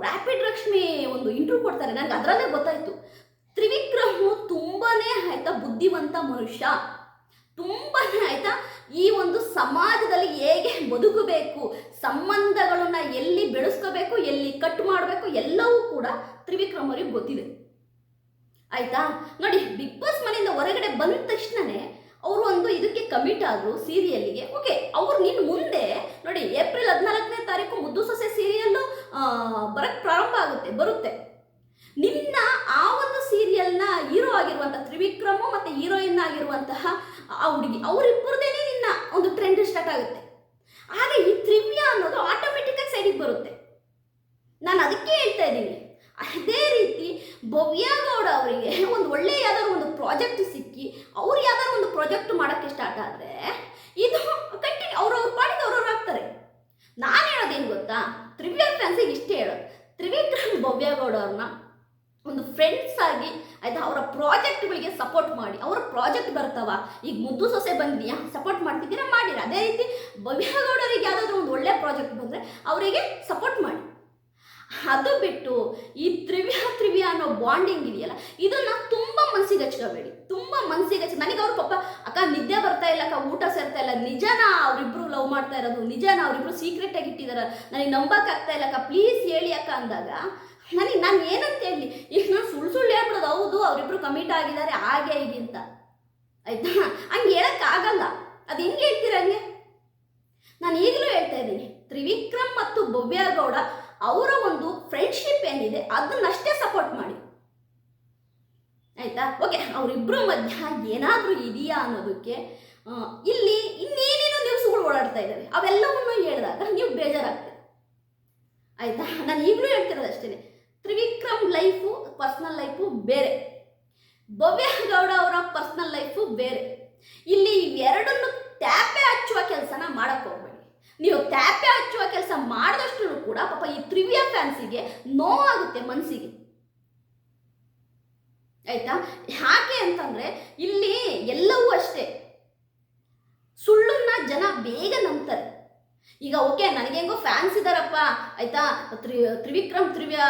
ರ್ಯಾಪಿಡ್ ಲಕ್ಷ್ಮಿ ಒಂದು ಇಂಟ್ರೂ ಕೊಡ್ತಾರೆ. ನನಗೆ ಅದರಲ್ಲೇ ಗೊತ್ತಾಯಿತು. ತ್ರಿವಿಕ್ರಮ್ ತುಂಬಾನೇ ಆಯ್ತಾ ಬುದ್ಧಿವಂತ ಮನುಷ್ಯ. ತುಂಬಾನೇ ಆಯ್ತಾ ಈ ಒಂದು ಸಮಾಜದಲ್ಲಿ ಹೇಗೆ ಬದುಕಬೇಕು, ಸಂಬಂಧಗಳನ್ನ ಎಲ್ಲಿ ಬೆಳೆಸ್ಕೋಬೇಕು, ಎಲ್ಲಿ ಕಟ್ ಮಾಡಬೇಕು, ಎಲ್ಲವೂ ಕೂಡ ತ್ರಿವಿಕ್ರಮ್ ಅವರಿಗೆ ಗೊತ್ತಿದೆ. ಆಯ್ತಾ? ನೋಡಿ, ಬಿಗ್ ಬಾಸ್ ಮನೆಯಿಂದ ಹೊರಗಡೆ ಬಂದ ತಕ್ಷಣನೇ ಅವರು ಒಂದು ಇದಕ್ಕೆ ಕಮಿಟ್ ಆದರು ಸೀರಿಯಲ್ಗೆ ಓಕೆ ಅವ್ರು ನಿನ್ನ ಮುಂದೆ, ನೋಡಿ ಏಪ್ರಿಲ್ ಹದಿನಾಲ್ಕನೇ ತಾರೀಕು ಮುದ್ದು ಸೊಸೆ ಸೀರಿಯಲ್ ಬರಕ್ಕೆ ಪ್ರಾರಂಭ ಆಗುತ್ತೆ, ಬರುತ್ತೆ. ನಿನ್ನ ಆ ಒಂದು ಸೀರಿಯಲ್ನ ಹೀರೋ ಆಗಿರುವಂಥ ತ್ರಿವಿಕ್ರಮು ಮತ್ತು ಹೀರೋಯಿನ್ ಆಗಿರುವಂತಹ ಆ ಹುಡುಗಿ. ಅವರಿಬ್ಬರದೇನೆ ನಿನ್ನ ಒಂದು ಟ್ರೆಂಡ್ ಸ್ಟಾರ್ಟ್ ಆಗುತ್ತೆ. ಆಗ ಈ ತ್ರಿವ್ಯ ಅನ್ನೋದು ಆಟೋಮೆಟಿಕ್ಕಾಗಿ ಸೈಡಿಗೆ ಬರುತ್ತೆ. ನಾನು ಅದಕ್ಕೆ ಹೇಳ್ತಾ ಇದ್ದೀನಿ. ಅದೇ ರೀತಿ ಭವ್ಯ ಗೌಡ ಅವರಿಗೆ ಒಂದು ಒಳ್ಳೆಯ ಯಾವ್ದಾದ್ರು ಒಂದು ಪ್ರಾಜೆಕ್ಟ್ ಸಿಕ್ಕಿ, ಅವ್ರು ಯಾವ್ದಾದ್ರು ಒಂದು ಪ್ರಾಜೆಕ್ಟ್ ಮಾಡೋಕ್ಕೆ ಸ್ಟಾರ್ಟ್ ಆದರೆ ಇದು ಕಂಟಿನ್ಯೂ ಅವ್ರವ್ರ ಪಾಡಿಗೆ ಅವ್ರವ್ರು ಆಗ್ತಾರೆ. ನಾನು ಹೇಳೋದೇನು ಗೊತ್ತಾ? ತ್ರಿವ್ಯ ಫ್ಯಾನ್ಸಿಗೆ ಇಷ್ಟೇ ಹೇಳೋದು. ತ್ರಿವಿಕ್ರಮ್ ಭವ್ಯ ಗೌಡ ಅವ್ರನ್ನ ಒಂದು ಫ್ರೆಂಡ್ಸ್ ಆಗಿ ಆಯ್ತಾ ಅವರ ಪ್ರಾಜೆಕ್ಟ್ಗಳಿಗೆ ಸಪೋರ್ಟ್ ಮಾಡಿ. ಅವರ ಪ್ರಾಜೆಕ್ಟ್ ಬರ್ತಾವ. ಈಗ ಮುದ್ದು ಸೊಸೆ ಬಂದಿಯಾ ಸಪೋರ್ಟ್ ಮಾಡ್ತಿದ್ದೀರಾ? ಮಾಡಿರ ಅದೇ ರೀತಿ ಭವ್ಯಗೌಡರಿಗೆ ಯಾವುದಾದ್ರೂ ಒಂದು ಒಳ್ಳೆ ಪ್ರಾಜೆಕ್ಟ್ ಬಂದರೆ ಅವರಿಗೆ ಸಪೋರ್ಟ್ ಮಾಡಿ. ಅದು ಬಿಟ್ಟು ಈ ತ್ರಿವ್ಯ ತ್ರಿವ್ಯ ಅನ್ನೋ ಬಾಂಡಿಂಗ್ ಇದೆಯಲ್ಲ, ಇದನ್ನ ತುಂಬ ಮನಸ್ಸಿಗೆ ಹಚ್ಕೋಬೇಡಿ. ತುಂಬ ಮನಸ್ಸಿಗೆ ಹಚ್ಚ ನನಗೆ ಅವ್ರ ಪಾಪ, ಅಕ್ಕ, ನಿದ್ದೆ ಬರ್ತಾ ಇಲ್ಲ, ಅಕ್ಕ, ಊಟ ಸೇರ್ತಾ ಇಲ್ಲ. ನಿಜನ ಅವರಿಬ್ರು ಲವ್ ಮಾಡ್ತಾ ಇರೋದು. ನಿಜಾನ ಅವರಿಬ್ರು ಸೀಕ್ರೆಟ್ ಆಗಿ ಇಟ್ಟಿದಾರ ನನಗೆ ನಂಬಕ್ಕಾಗ್ತಾ ಇಲ್ಲ, ಅಕ್ಕ. ಪ್ಲೀಸ್ ಹೇಳಿ ಅಕ್ಕ ಅಂದಾಗ, ನನಗೆ ನಾನು ಏನಂತ ಹೇಳಿ ಈಗ ನಾನು ಸುಳ್ಳು ಸುಳ್ಳು ಹೇಳ್ಬಿಡೋದು ಹೌದು ಅವರಿಬ್ರು ಕಮಿಟ್ ಆಗಿದ್ದಾರೆ, ಹಾಗೆ ಹೀಗೆ ಅಂತ. ಆಯ್ತಾ? ಹಂಗೆ ಹೇಳೋಕ್ಕಾಗಲ್ಲ. ಅದು ಹೆಂಗೆ ಹೇಳ್ತೀರ ಹಂಗೆ? ನಾನು ಈಗಲೂ ಹೇಳ್ತಾ ಇದ್ದೀನಿ, ತ್ರಿವಿಕ್ರಮ್ ಮತ್ತು ಭವ್ಯಗೌಡ ಅವರ ಒಂದು ಫ್ರೆಂಡ್ಶಿಪ್ ಏನಿದೆ ಅದನ್ನಷ್ಟೇ ಸಪೋರ್ಟ್ ಮಾಡಿ. ಆಯ್ತಾ? ಓಕೆ ಅವರಿಬ್ಬರ ಮಧ್ಯ ಏನಾದರೂ ಇದೆಯಾ ಅನ್ನೋದಕ್ಕೆ ಇಲ್ಲಿ ಇನ್ನೇನೇನೋ ನ್ಯೂಸ್ಗಳು ಓಡಾಡ್ತಾ ಇದ್ದಾವೆ, ಅವೆಲ್ಲವನ್ನು ಹೇಳಿದಾಗ ನೀವು ಬೇಜಾರಾಗ್ತದೆ ಆಯ್ತಾ? ನಾನು ಈಗಲೂ ಹೇಳ್ತಿರೋದು ಅಷ್ಟೇ ತ್ರಿವಿಕ್ರಮ್ ಲೈಫು ಪರ್ಸ್ನಲ್ ಲೈಫು ಬೇರೆ. ಭವ್ಯ ಗೌಡ ಅವರ ಪರ್ಸ್ನಲ್ ಲೈಫು ಬೇರೆ. ಇಲ್ಲಿ ಇವೆರಡನ್ನು ತ್ಯಾಪೆ ಹಚ್ಚುವ ಕೆಲಸನ ಮಾಡಕ್ಕೆ ಹೋಗ್ಬೇಡಿ. ನೀವು ತ್ಯಾಪೆ ಹಚ್ಚುವ ಕೆಲಸ ಮಾಡಿದಷ್ಟು ಕೂಡ ಪಾಪ ಈ ತ್ರಿವಿಯ ಫ್ಯಾನ್ಸಿಗೆ ನೋವಾಗುತ್ತೆ ಮನಸ್ಸಿಗೆ ಆಯ್ತಾ? ಯಾಕೆ ಅಂತಂದ್ರೆ ಇಲ್ಲಿ ಎಲ್ಲವೂ ಅಷ್ಟೇ. ಸುಳ್ಳನ್ನ ಜನ ಬೇಗ ನಂಬ್ತಾರೆ. ಈಗ ಓಕೆ ನನಗೆ ಹೆಂಗೋ ಫ್ಯಾನ್ಸ್ ಇದಾರಪ್ಪ. ಆಯ್ತಾ? ತ್ರಿ, ತ್ರಿವಿಕ್ರಮ್ ತ್ರಿವ್ಯ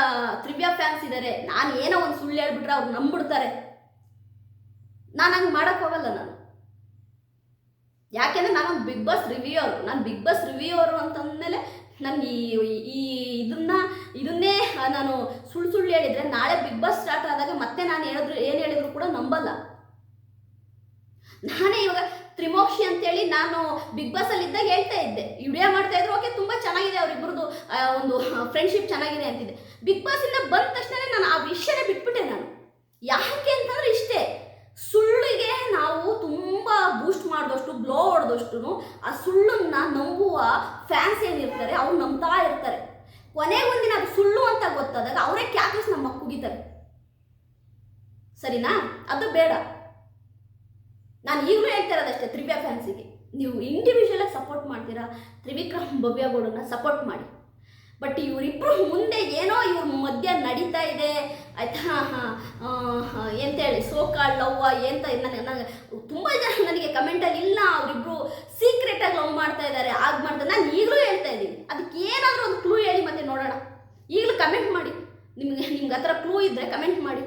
ತ್ರಿವ್ಯ ಫ್ಯಾನ್ಸ್ ಇದ್ದಾರೆ ನಾನು ಏನೋ ಒಂದು ಸುಳ್ಳು ಹೇಳ್ಬಿಟ್ರೆ ಅವ್ರು ನಂಬಿಡ್ತಾರೆ ನಾನು ಹಂಗೆ ಮಾಡಕ್ ಹೋಗಲ್ಲ ನಾನು. ಯಾಕೆಂದ್ರೆ ನಾನೊಂದು ಬಿಗ್ ಬಾಸ್ ರಿವ್ಯೂವರು ನಾನು ಬಿಗ್ ಬಾಸ್ ರಿವ್ಯೂವರು ಅಂತಂದಮೇಲೆ ನನಗೆ ಈ ಈ ಇದನ್ನ ಇದನ್ನೇ ನಾನು ಸುಳ್ಳು ಸುಳ್ಳು ಹೇಳಿದರೆ ನಾಳೆ ಬಿಗ್ ಬಾಸ್ ಸ್ಟಾರ್ಟ್ ಆದಾಗ ಮತ್ತೆ ನಾನು ಹೇಳಿದ್ರು ಏನು ಹೇಳಿದ್ರು ಕೂಡ ನಂಬಲ್ಲ. ನಾನೇ ಇವಾಗ ತ್ರಿಮೋಕ್ಷಿ ಅಂತೇಳಿ ನಾನು ಬಿಗ್ ಬಾಸ್ ಅಲ್ಲಿ ಇದ್ದಾಗ ಹೇಳ್ತಾ ಇದ್ದೆ. ವಿಡಿಯೋ ಮಾಡ್ತಾ ಇದ್ರು ಓಕೆ ತುಂಬಾ ಚೆನ್ನಾಗಿದೆ ಅವ್ರಿಬ್ರದ್ದು ಆ, ಒಂದು ಫ್ರೆಂಡ್ಶಿಪ್ ಚೆನ್ನಾಗಿದೆ ಅಂತಿದ್ದೆ. ಬಿಗ್ ಬಾಸ್ ಇಂದ ಬಂದ ತಕ್ಷಣ ನಾನು ಆ ವಿಷಯನೇ ಬಿಟ್ಬಿಟ್ಟೆ ನಾನು. ಯಾಕೆ ಅಂತಂದ್ರೆ ಇಷ್ಟೇ. ಸುಳ್ಳಿಗೆ ನಾವು ತುಂಬ ಬೂಸ್ಟ್ ಮಾಡಿದಷ್ಟು ಬ್ಲೋ ಹೊಡೆದಷ್ಟು ಆ ಸುಳ್ಳನ್ನ ನಂಬುವ ಫ್ಯಾನ್ಸ್ ಏನಿರ್ತಾರೆ, ಅವ್ರು ನಂಬ್ತಾ ಇರ್ತಾರೆ. ಕೊನೆಗೊಂದಿನ ಅದು ಸುಳ್ಳು ಅಂತ ಗೊತ್ತಾದಾಗ ಅವರೇ ಕ್ಯಾಕಸ್ ನಮ್ಮ ಕುಗಿತಾರೆ. ಸರಿನಾ? ಅದು ಬೇಡ. ನಾನು ಈಗಲೂ ಹೇಳ್ತಾ ಇರೋದಷ್ಟೇ ತ್ರಿವ್ಯ ಫ್ಯಾನ್ಸಿಗೆ ನೀವು ಇಂಡಿವಿಜುವಲಾಗಿ ಸಪೋರ್ಟ್ ಮಾಡ್ತೀರಾ? ತ್ರಿವಿಕ್ರಮ್ ಭವ್ಯಗೌಡನ್ನ ಸಪೋರ್ಟ್ ಮಾಡಿ. ಬಟ್ ಇವರಿಬ್ಬರು ಮುಂದೆ ಏನೋ ಇವ್ರ ಮಧ್ಯ ನಡೀತಾ ಇದೆ. ಆಯ್ತಾ? ಎಂತ ಹೇಳಿ ಸೋಕಾಳ್, ಲವ್ವ, ಎಂತ ನನಗೆ ನನಗೆ ತುಂಬ ಜನ ನನಗೆ ಕಮೆಂಟಲ್ಲಿ ಇಲ್ಲ. ಅವರಿಬ್ಬರು ಸೀಕ್ರೆಟಾಗಿ ಲವ್ ಮಾಡ್ತಾ ಇದ್ದಾರೆ ಆಗ ಮಾಡ್ತಾ ನಾನು ಈಗಲೂ ಹೇಳ್ತಾ ಇದ್ದೀನಿ. ಅದಕ್ಕೆ ಏನಾದರೂ ಒಂದು ಕ್ಲೂ ಹೇಳಿ ಮತ್ತೆ ನೋಡೋಣ. ಈಗಲೂ ಕಮೆಂಟ್ ಮಾಡಿ. ನಿಮಗೆ ನಿಮ್ಗೆ ಹತ್ರ ಕ್ಲೂ ಇದ್ದರೆ ಕಮೆಂಟ್ ಮಾಡಿ?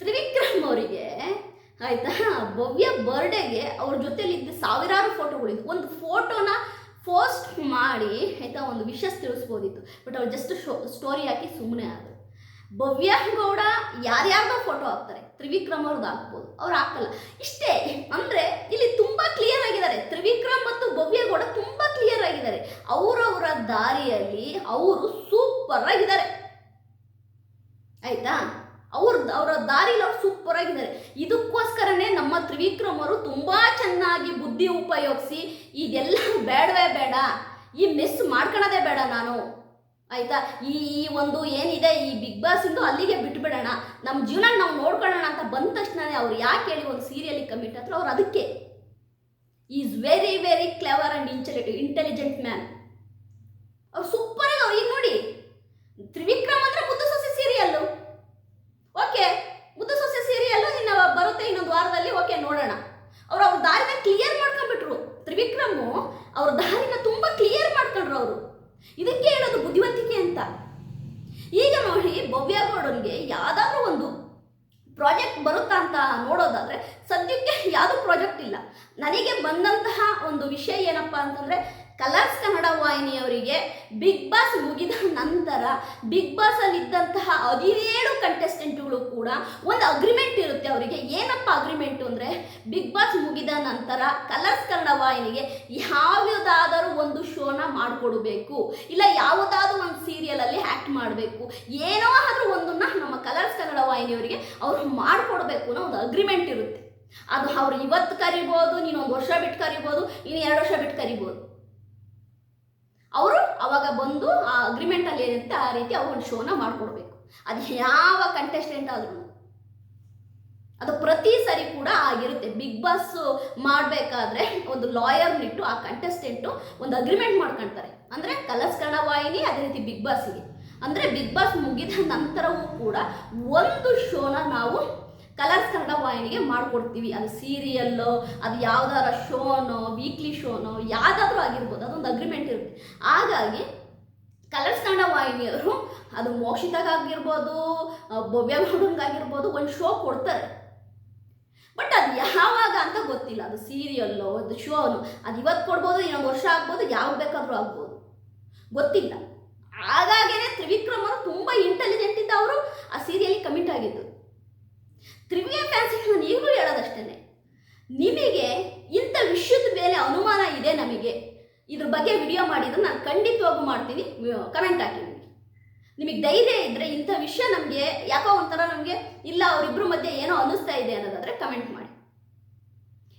ತ್ರಿವಿಕ್ರಮ್ ಅವರಿಗೆ, ಆಯ್ತಾ? ಭವ್ಯ ಬರ್ಡೇಗೆ ಅವ್ರ ಜೊತೆಲಿ ಇದ್ದ ಸಾವಿರಾರು ಫೋಟೋಗಳಿದ್ದು ಒಂದು ಫೋಟೋನ ಪೋಸ್ಟ್ ಮಾಡಿ, ಆಯಿತಾ, ಒಂದು ವಿಷಸ್ ತಿಳಿಸ್ಬೋದಿತ್ತು. ಬಟ್ ಅವ್ರು ಜಸ್ಟ್ ಶೋ ಸ್ಟೋರಿ ಹಾಕಿ ಸುಮ್ಮನೆ ಆದರು. ಭವ್ಯ ಗೌಡ ಯಾರ್ಯಾರ್ದೋ ಫೋಟೋ ಹಾಕ್ತಾರೆ. ತ್ರಿವಿಕ್ರಮ್ ಅವ್ರದ್ದು ಹಾಕ್ಬೋದು. ಅವ್ರು ಹಾಕಲ್ಲ. ಇಷ್ಟೇ, ಅಂದರೆ ಇಲ್ಲಿ ತುಂಬ ಕ್ಲಿಯರ್ ಆಗಿದ್ದಾರೆ. ತ್ರಿವಿಕ್ರಮ್ ಮತ್ತು ಭವ್ಯ ಗೌಡ ತುಂಬ ಕ್ಲಿಯರ್ ಆಗಿದ್ದಾರೆ. ಅವರವರ ದಾರಿಯಲ್ಲಿ ಅವರು ಸೂಪರ್ ಆಗಿದ್ದಾರೆ. ಆಯ್ತಾ? ಅವ್ರ ಅವರ ದಾರಿಲಿ ಅವ್ರು ಸೂಪರ್ ಆಗಿದ್ದಾರೆ. ಇದಕ್ಕೋಸ್ಕರನೇ ನಮ್ಮ ತ್ರಿವಿಕ್ರಮರು ಅವರು ತುಂಬಾ ಚೆನ್ನಾಗಿ ಬುದ್ಧಿ ಉಪಯೋಗಿಸಿ ಇದೆಲ್ಲ ಬೇಡವೇ ಬೇಡ. ಈ ಮಿಸ್ ಮಾಡ್ಕೊಳ್ಳೋದೇ ಬೇಡ ನಾನು. ಆಯ್ತಾ? ಈ ಈ ಒಂದು ಏನಿದೆ, ಈ ಬಿಗ್ ಬಾಸ್ ಇಂದು ಅಲ್ಲಿಗೆ ಬಿಟ್ಬಿಡೋಣ. ನಮ್ಮ ಜೀವನ ನಾವು ನೋಡ್ಕೊಳ್ಳೋಣ ಅಂತ ಬಂದ ತಕ್ಷಣನೇ ಅವ್ರು ಯಾಕೆ ಹೇಳಿ ಒಂದು ಸೀರಿಯಲ್ ಕಮಿಟ್ ಆದ್ರು ಅವ್ರು ಅದಕ್ಕೆ. Is very very clever and intelli intelligent man ಅವ್ರು ಸೂಪರ್ ಅವ್ರು ಈಗ ನೋಡಿ. ತ್ರಿವಿಕ್ರಮ್ ಅಂದ್ರೆ ಮುದ್ದು ಸೊಸೆ ಸೀರಿಯಲ್ಲು ಓಕೆ ಮುದ್ದು ಸೊಸೆ ಸೀರಿಯಲ್ ಇನ್ನು ಬರುತ್ತೆ ಇನ್ನೊಂದು ವಾರದಲ್ಲಿ, ಓಕೆ, ನೋಡೋಣ. ಅವ್ರು ಅವ್ರ ದಾರಿನ ಕ್ಲಿಯರ್ ಮಾಡ್ಕೊಂಡ್ಬಿಟ್ರು. ತ್ರಿವಿಕ್ರಮು ಅವ್ರ ದಾರಿನ ತುಂಬಾ ಕ್ಲಿಯರ್ ಮಾಡ್ಕೊಂಡ್ರು ಅವರು. ಇದಕ್ಕೆ ಹೇಳೋದು ಬುದ್ಧಿವಂತಿಕೆ ಅಂತ. ಈಗ ನೋಡಿ, ಭವ್ಯ ಗೌಡನ್ಗೆ ಯಾವ್ದಾದ್ರು ಒಂದು ಪ್ರಾಜೆಕ್ಟ್ ಬರುತ್ತಾ ಅಂತ ನೋಡೋದಾದ್ರೆ, ಸದ್ಯಕ್ಕೆ ಯಾವುದು ಪ್ರಾಜೆಕ್ಟ್ ಇಲ್ಲ. ನನಗೆ ಬಂದಂತಹ ಒಂದು ವಿಷಯ ಏನಪ್ಪಾ ಅಂತಂದ್ರೆ ಕಲರ್ಸ್ ಕನ್ನಡ ವಾಹಿನಿಯವರಿಗೆ ಬಿಗ್ ಬಾಸ್ ಮುಗಿದ ನಂತರ ಬಿಗ್ ಬಾಸ್ ಅಲ್ಲಿ ಇದ್ದಂತಹ ಹದಿನೇಳು ಕಂಟೆಸ್ಟೆಂಟ್ಗಳು ಕೂಡ ಒಂದು ಅಗ್ರಿಮೆಂಟ್ ಇರುತ್ತೆ ಅವರಿಗೆ. ಏನಪ್ಪ ಅಗ್ರಿಮೆಂಟ್ ಅಂದ್ರೆ ಬಿಗ್ ಬಾಸ್ ಮುಗಿದ ನಂತರ ಕಲರ್ಸ್ ಕನ್ನಡ ವಾಹಿನಿಗೆ ಯಾವುದಾದರೂ ಒಂದು ಶೋನ ಮಾಡಿಕೊಡಬೇಕು. ಇಲ್ಲ ಯಾವುದಾದ್ರೂ ಒಂದು ಸೀರಿಯಲ್ ಅಲ್ಲಿ ಆಕ್ಟ್ ಮಾಡಬೇಕು. ಏನೋ ಆದ್ರೂ ಒಂದನ್ನ ನಮ್ಮ ಕಲರ್ಸ್ ಕನ್ನಡ ವಾಹಿನಿಯವರಿಗೆ ಅವ್ರು ಮಾಡಿಕೊಡ್ಬೇಕು ಅನ್ನೋ ಒಂದು ಅಗ್ರಿಮೆಂಟ್ ಇರುತ್ತೆ. ಅದು ಅವ್ರು ಇವತ್ತು ಕರಿಬೋದು ನೀನು ಒಂದು ವರ್ಷ ಬಿಟ್ಟು ಕರಿಬೋದು, ಇನ್ನು ಎರಡು ವರ್ಷ ಬಿಟ್ಟು ಕರಿಬೋದು. ಅವರು ಅವಾಗ ಬಂದು ಆ ಅಗ್ರಿಮೆಂಟ್ ಅಲ್ಲಿ ಏನಿರುತ್ತೆ ಆ ರೀತಿ ಅವ್ರು ಶೋನ ಮಾಡಿಕೊಡ್ಬೇಕು. ಅದು ಯಾವ ಕಂಟೆಸ್ಟೆಂಟ್ ಆದ್ರೂ. ಅದು ಪ್ರತಿ ಸರಿ ಕೂಡ ಆಗಿರುತ್ತೆ. ಬಿಗ್ ಬಾಸ್ ಮಾಡಬೇಕಾದ್ರೆ ಒಂದು ಲಾಯರ್ನಿಟ್ಟು ಆ ಕಂಟೆಸ್ಟೆಂಟು ಒಂದು ಅಗ್ರಿಮೆಂಟ್ ಮಾಡ್ಕೊಳ್ತಾರೆ ಅಂದರೆ ಕಲರ್ಸ್ ಕನ್ನಡ ವಾಹಿನಿ, ಅದೇ ರೀತಿ ಬಿಗ್ ಬಾಸ್ಗೆ ಅಂದರೆ ಬಿಗ್ ಬಾಸ್ ಮುಗಿದ ನಂತರವೂ ಕೂಡ ಒಂದು ಶೋನ ನಾವು ಕಲರ್ಸ್ ಕನ್ನಡ ವಾಹಿನಿಗೆ ಮಾಡಿಕೊಡ್ತೀವಿ. ಅದು ಸೀರಿಯಲ್ಲು ಅದು ಯಾವ್ದಾರ ಶೋನೋ ವೀಕ್ಲಿ ಶೋನೋ ಯಾವುದಾದ್ರೂ ಆಗಿರ್ಬೋದು, ಅದೊಂದು ಅಗ್ರಿಮೆಂಟ್ ಇರುತ್ತೆ. ಹಾಗಾಗಿ ಕಲರ್ಸ್ ಕನ್ನಡ ವಾಹಿನಿಯವರು ಅದು ಮೋಕ್ಷಿತಾಗಿರ್ಬೋದು ಭವ್ಯ ಗೌಡನ್ಗಾಗಿರ್ಬೋದು ಒಂದು ಶೋ ಕೊಡ್ತಾರೆ. ಬಟ್ ಅದು ಯಾವಾಗ ಅಂತ ಗೊತ್ತಿಲ್ಲ. ಅದು ಸೀರಿಯಲ್ಲು ಅದು ಶೋನು ಅದು ಇವತ್ತು ಕೊಡ್ಬೋದು, ಇನ್ನೊಂದು ವರ್ಷ ಆಗ್ಬೋದು, ಯಾವಾಗ ಬೇಕಾದರೂ ಆಗ್ಬೋದು. ಗೊತ್ತಿಲ್ಲ. ಹಾಗಾಗೇನೆ ತ್ರಿವಿಕ್ರಮರು ತುಂಬ ಇಂಟೆಲಿಜೆಂಟ್ ಇದ್ದ ಅವರು ಆ ಸೀರಿಯಲ್ ಕಮಿಟ್ ಆಗಿದ್ದು. ತ್ರಿವಿಯ ಫ್ಯಾನ್ಸಿಗೆ ನಾನು ಈಗಲೂ ಹೇಳೋದಷ್ಟೇ ನಿಮಗೆ ಇಂಥ ವಿಷಯದ ಮೇಲೆ ಅನುಮಾನ ಇದೆ ನಮಗೆ, ಇದ್ರ ಬಗ್ಗೆ ವಿಡಿಯೋ ಮಾಡಿದ್ರೆ ನಾನು ಖಂಡಿತವಾಗೂ ಮಾಡ್ತೀನಿ. ಕಮೆಂಟ್ ಹಾಕಿ ನಿಮಗೆ. ನಿಮಗೆ ಧೈರ್ಯ ಇದ್ದರೆ ಇಂಥ ವಿಷಯ ನಮಗೆ ಯಾಕೋ ಒಂಥರ ನಮಗೆ ಇಲ್ಲ ಅವರಿಬ್ಬರ ಮಧ್ಯೆ ಏನೋ ಅನ್ನಿಸ್ತಾ ಇದೆ ಅನ್ನೋದಾದರೆ ಕಮೆಂಟ್ ಮಾಡಿ.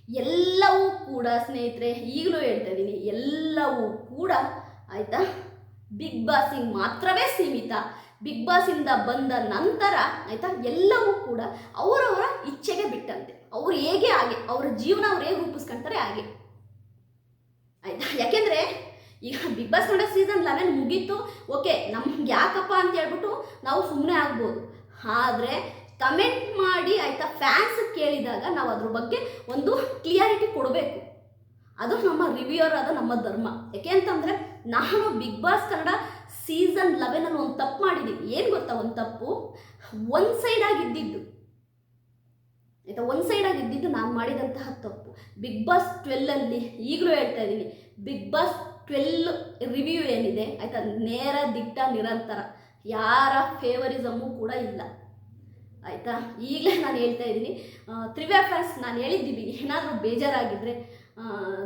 ಎಲ್ಲವೂ ಕೂಡ ಸ್ನೇಹಿತರೆ, ಈಗಲೂ ಹೇಳ್ತಾ ಇದ್ದೀನಿ ಎಲ್ಲವೂ ಕೂಡ ಆಯಿತಾ? ಬಿಗ್ ಬಾಸಿಗೆ ಮಾತ್ರವೇ ಸೀಮಿತ. ಬಿಗ್ ಬಾಸಿಂದ ಬಂದ ನಂತರ ಆಯಿತಾ, ಎಲ್ಲವೂ ಕೂಡ ಅವರವರ ಇಚ್ಛೆಗೆ ಬಿಟ್ಟಂತೆ. ಅವ್ರು ಹೇಗೆ ಹಾಗೆ, ಅವರ ಜೀವನ ಅವ್ರು ಹೇಗೆ ರೂಪಿಸ್ಕೊಂತಾರೆ ಹಾಗೆ. ಆಯಿತಾ, ಯಾಕೆಂದರೆ ಈಗ big boss Kannada season eleven ಮುಗೀತು. ಓಕೆ ನಮ್ಗೆ ಯಾಕಪ್ಪ ಅಂತ ಹೇಳ್ಬಿಟ್ಟು ನಾವು ಸುಮ್ಮನೆ ಆಗ್ಬೋದು. ಆದರೆ ಕಮೆಂಟ್ ಮಾಡಿ ಆಯಿತಾ ಫ್ಯಾನ್ಸ್ ಕೇಳಿದಾಗ ನಾವು ಅದ್ರ ಬಗ್ಗೆ ಒಂದು ಕ್ಲಿಯಾರಿಟಿ ಕೊಡಬೇಕು. ಅದು ನಮ್ಮ ರಿವ್ಯೂರ್ ಆದ ನಮ್ಮ ಧರ್ಮ. ಯಾಕೆ ಅಂತಂದರೆ, ನಾನು ಬಿಗ್ ಬಾಸ್ ಕನ್ನಡ ಸೀಸನ್ ಲೆವೆನಲ್ಲಿ ಒಂದು ತಪ್ಪು ಮಾಡಿದ್ದೀನಿ ಏನು ಗೊತ್ತಾ? ಒಂದು ತಪ್ಪು? ಒನ್ ಸೈಡ್ ಆಗಿದ್ದಿದ್ದು ಆಯಿತಾ? ಒನ್ ಸೈಡ್ ಆಗಿದ್ದಿದ್ದು ನಾನು ಮಾಡಿದಂತಹ ತಪ್ಪು. ಬಿಗ್ ಬಾಸ್ ಟ್ವೆಲ್ಲಲ್ಲಿ ಈಗಲೂ ಹೇಳ್ತಾ ಇದ್ದೀನಿ ಬಿಗ್ ಬಾಸ್ ಟ್ವೆಲ್ ರಿವ್ಯೂ ಏನಿದೆ? ಆಯಿತಾ? ನೇರ, ದಿಟ್ಟ, ನಿರಂತರ. ಯಾರ ಫೇವರಿಸಮು ಕೂಡ ಇಲ್ಲ. ಆಯಿತಾ? ಈಗಲೇ ನಾನು ಹೇಳ್ತಾ ಇದ್ದೀನಿ ತ್ರಿವ್ಯಾ ನಾನು ಹೇಳಿದ್ದೀವಿ. ಏನಾದರೂ ಬೇಜಾರಾಗಿದ್ದರೆ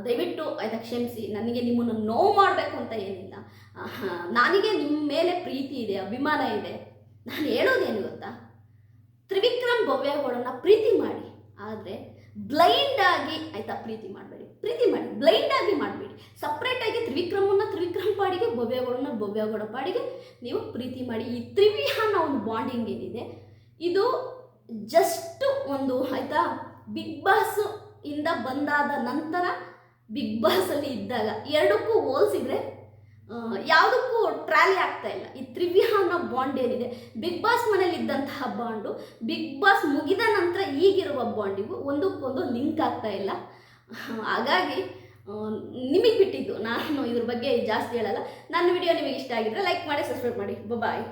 ದಯವಿಟ್ಟು ಆಯಿತಾ ಕ್ಷಮಿಸಿ, ನನಗೆ ನಿಮ್ಮನ್ನು ನೋವು ಮಾಡಬೇಕು ಅಂತ ಏನಿಲ್ಲ. ನನಗೆ ನಿಮ್ಮ ಮೇಲೆ ಪ್ರೀತಿ ಇದೆ, ಅಭಿಮಾನ ಇದೆ. ನಾನು ಹೇಳೋದೇನು ಗೊತ್ತಾ? ತ್ರಿವಿಕ್ರಮ್ ಭವ್ಯಗಳನ್ನು ಪ್ರೀತಿ ಮಾಡಿ. ಆದರೆ ಬ್ಲೈಂಡ್ ಆಗಿ, ಆಯ್ತಾ, ಪ್ರೀತಿ ಮಾಡಬೇಡಿ. ಪ್ರೀತಿ ಮಾಡಿ, ಬ್ಲೈಂಡ್ ಆಗಿ ಮಾಡಬೇಡಿ. ಸಪ್ರೇಟಾಗಿ ತ್ರಿವಿಕ್ರಮನ್ನ, ತ್ರಿವಿಕ್ರಮ್ ಪಾಡಿಗೆ ಭವ್ಯಗೌಡನ ಭವ್ಯಗೌಡ ಪಾಡಿಗೆ ನೀವು ಪ್ರೀತಿ ಮಾಡಿ. ಈ ತ್ರಿವಿಹಾನ ಒಂದು ಬಾಂಡಿಂಗ್ ಏನಿದೆ, ಇದು ಜಸ್ಟ್ ಒಂದು, ಆಯಿತಾ, ಬಿಗ್ ಬಾಸ್ ಇಂದ ಬಂದಾದ ನಂತರ ಬಿಗ್ ಬಾಸಲ್ಲಿ ಇದ್ದಾಗ ಎರಡಕ್ಕೂ ಹೋಲಿಸಿದ್ರೆ ಯಾವುದಕ್ಕೂ ಟ್ರಾಲಿ ಆಗ್ತಾ ಇಲ್ಲ. ಈ ತ್ರಿವಿಹಾನ ಅನ್ನೋ ಬಾಂಡ್ ಏನಿದೆ? ಬಿಗ್ ಬಾಸ್ ಮನೇಲಿ ಇದ್ದಂತಹ ಬಾಂಡು ಬಿಗ್ ಬಾಸ್ ಮುಗಿದ ನಂತರ ಈಗಿರುವ ಬಾಂಡಿಗೂ ಒಂದಕ್ಕೊಂದು ಲಿಂಕ್ ಆಗ್ತಾ ಇಲ್ಲ. ಹಾಗಾಗಿ ನಿಮಗೆ ಬಿಟ್ಟಿದ್ದು. ನಾನು ಇದ್ರ ಬಗ್ಗೆ ಜಾಸ್ತಿ ಹೇಳಲ್ಲ. ನನ್ನ ವಿಡಿಯೋ ನಿಮಗೆ ಇಷ್ಟ ಆಗಿದ್ರೆ ಲೈಕ್ ಮಾಡಿ ಸಬ್ಸ್ಕ್ರೈಬ್ ಮಾಡಿ. ಬಾಯ್